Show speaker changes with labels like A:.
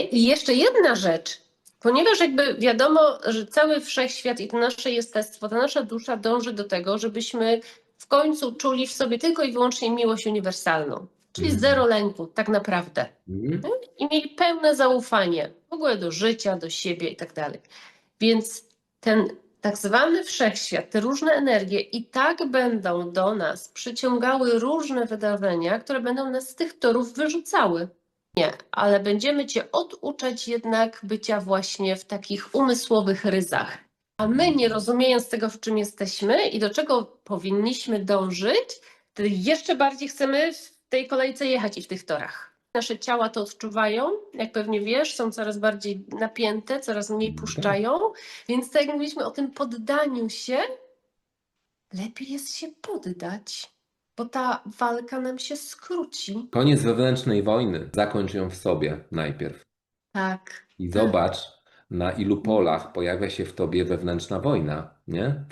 A: i jeszcze jedna rzecz. Ponieważ jakby wiadomo, że cały wszechświat i to nasze jestestwo, ta nasza dusza dąży do tego, żebyśmy w końcu czuli w sobie tylko i wyłącznie miłość uniwersalną. Czyli
B: Mhm.
A: zero lęku, tak naprawdę.
B: Mhm.
A: I mieli pełne zaufanie w ogóle do życia, do siebie i tak dalej. Więc ten tak zwany wszechświat, te różne energie i tak będą do nas przyciągały różne wydarzenia, które będą nas z tych torów wyrzucały. Nie, ale będziemy Cię oduczać jednak bycia właśnie w takich umysłowych ryzach. A my, nie rozumiejąc tego, w czym jesteśmy i do czego powinniśmy dążyć, jeszcze bardziej chcemy w tej kolejce jechać i w tych torach. Nasze ciała to odczuwają, jak pewnie wiesz, są coraz bardziej napięte, coraz mniej puszczają, więc tak jak mówiliśmy o tym poddaniu się, lepiej jest się poddać, bo ta walka nam się skróci.
B: Koniec wewnętrznej wojny. Zakończ ją w sobie najpierw.
A: Tak.
B: I zobacz, na ilu polach pojawia się w tobie wewnętrzna wojna, nie?